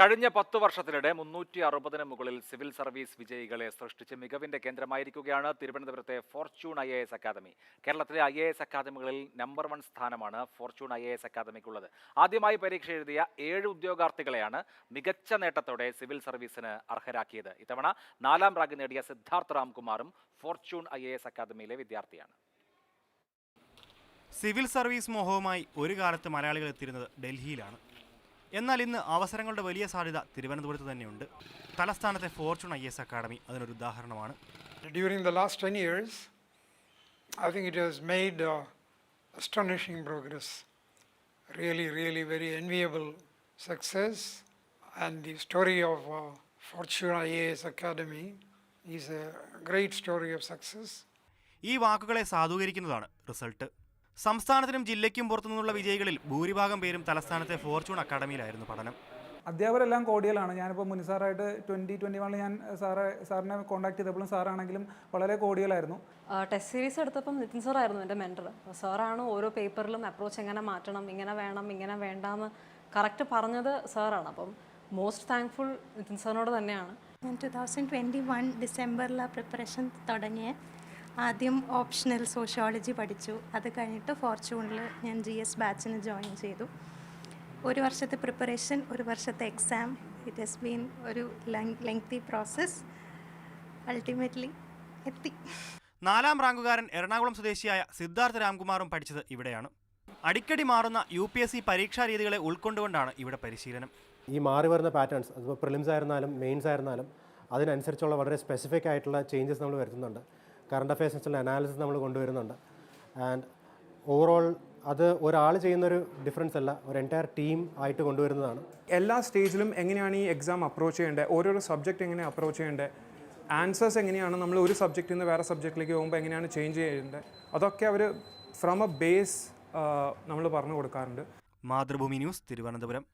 കഴിഞ്ഞ പത്തു വർഷത്തിനിടെ മുന്നൂറ്റി അറുപതിന് മുകളിൽ സിവിൽ സർവീസ് വിജയികളെ സൃഷ്ടിച്ച് മികവിന്റെ കേന്ദ്രമായിരിക്കുകയാണ് തിരുവനന്തപുരത്തെ Fortune I A S academy. കേരളത്തിലെ ഐ എ എസ് അക്കാദമികളിൽ നമ്പർ വൺ സ്ഥാനമാണ് ഫോർച്യൂൺ ഐ എ എസ് അക്കാദമിക്കുള്ളത്. ആദ്യമായി പരീക്ഷ എഴുതിയ ഏഴ് ഉദ്യോഗാർത്ഥികളെയാണ് മികച്ച നേട്ടത്തോടെ സിവിൽ സർവീസിന് അർഹരാക്കിയത്. ഇത്തവണ നാലാം റാങ്ക് നേടിയ സിദ്ധാർത്ഥ് രാംകുമാറും ഫോർച്യൂൺ ഐ എ എസ് അക്കാദമിയിലെ വിദ്യാർത്ഥിയാണ്. സിവിൽ സർവീസ് മോഹവുമായി ഒരു കാലത്ത് മലയാളികൾ എത്തിയിരുന്നത് ഡൽഹിയിലാണ്. എന്നാൽ ഇന്ന് അവസരങ്ങളുടെ വലിയ സാധ്യത തിരുവനന്തപുരത്ത് തന്നെയുണ്ട് തലസ്ഥാനത്തെ ഫോർച്യൂൺ ഐ എസ് അക്കാദമി അതിനൊരു ഉദാഹരണമാണ് During the last 10 years, I think it has made uh, astonishing progress. Really, really very enviable success. And the story of uh, Fortune IAS Academy is a great story of success. ഈ വാക്കുകളെ സാധൂകരിക്കുന്നതാണ് result സംസ്ഥാനത്തിനും ജില്ലയ്ക്കും പുറത്തുനിന്നുള്ള വിജയികളിൽ ഭൂരിഭാഗം പേരും തലസ്ഥാനത്തെ Fortune അക്കാദമിയിലായിരുന്നു പഠനം. അധ്യാപകരെല്ലാം കോടികളാണ്. ഞാനിപ്പോൾ മുനിസാറായിട്ട് twenty twenty വണ്ണിൽ ഞാൻ സാറെ സാറിനെ കോൺടാക്ട് ചെയ്തപ്പോഴും സാറാണെങ്കിലും വളരെ കോടികളായിരുന്നു. ടെസ്റ്റ് സീരീസ് എടുത്തപ്പം നിതിൻ സാറായിരുന്നു എന്റെ മെന്റർ സാറാണ് ഓരോ പേപ്പറിലും അപ്രോച്ച് എങ്ങനെ മാറ്റണം ഇങ്ങനെ വേണം ഇങ്ങനെ വേണ്ടാന്ന് കറക്റ്റ് പറഞ്ഞത് സാറാണ്. അപ്പം മോസ്റ്റ് താങ്ക്ഫുൾ നിതിൻ സാറിനോട് തന്നെയാണ്. ഞാൻ ടു തൗസൻഡ് ട്വന്റി വൺ ഡിസംബറിലാണ് പ്രിപ്പറേഷൻ തുടങ്ങിയ. ആദ്യം ഓപ്ഷണൽ സോഷ്യോളജി പഠിച്ചു. അത് കഴിഞ്ഞിട്ട് ഫോർച്യൂണിൽ ഞാൻ ജി എസ് ബാച്ചിന് ജോയിൻ ചെയ്തു. ഒരു വർഷത്തെ പ്രിപ്പറേഷൻ ഒരു വർഷത്തെ എക്സാം. ഇറ്റ് ഹസ് ബീൻ ഒരു ലെങ്തി പ്രോസസ് അൾട്ടിമേറ്റ്ലി എത്തി. നാലാം റാങ്കുകാരൻ എറണാകുളം സ്വദേശിയായ സിദ്ധാർത്ഥ രാംകുമാറും പഠിച്ചത് ഇവിടെയാണ്. അടിക്കടി മാറുന്ന യു പി എസ് സി പരീക്ഷാ രീതികളെ ഉൾക്കൊണ്ടുകൊണ്ടാണ് ഇവിടെ പരിശീലനം. ഈ മാറി വരുന്ന പാറ്റേൺസ് അതിപ്പോൾ പ്രിലിംസ് ആയിരുന്നാലും മെയിൻസ് ആയിരുന്നാലും അതിനനുസരിച്ചുള്ള വളരെ സ്പെസിഫിക് ആയിട്ടുള്ള ചേഞ്ചസ് നമ്മൾ വരുത്തുന്നുണ്ട്. കറണ്ട് അഫയേഴ്സിനുള്ള അനാലിസിസ് നമ്മൾ കൊണ്ടുവരുന്നുണ്ട്. ആൻഡ് ഓവറോൾ അത് ഒരാൾ ചെയ്യുന്നൊരു ഡിഫറൻസ് അല്ല ഒരു എന്റയർ ടീം ആയിട്ട് കൊണ്ടുവരുന്നതാണ്. എല്ലാ സ്റ്റേജിലും എങ്ങനെയാണ് ഈ എക്സാം അപ്രോച്ച് ചെയ്യേണ്ടത്? ഓരോരോ സബ്ജക്റ്റ് എങ്ങനെ അപ്രോച്ച് ചെയ്യേണ്ടത്? ആൻസേഴ്സ് എങ്ങനെയാണ് നമ്മൾ ഒരു സബ്ജക്റ്റിൽ നിന്ന് വേറെ സബ്ജക്റ്റിലേക്ക് പോകുമ്പോൾ എങ്ങനെയാണ് ചേഞ്ച് ചെയ്യേണ്ടത്? അതൊക്കെ അവർ ഫ്രം എ ബേസ് നമ്മൾ പറഞ്ഞു കൊടുക്കാറുണ്ട്. മാതൃഭൂമി ന്യൂസ് തിരുവനന്തപുരം.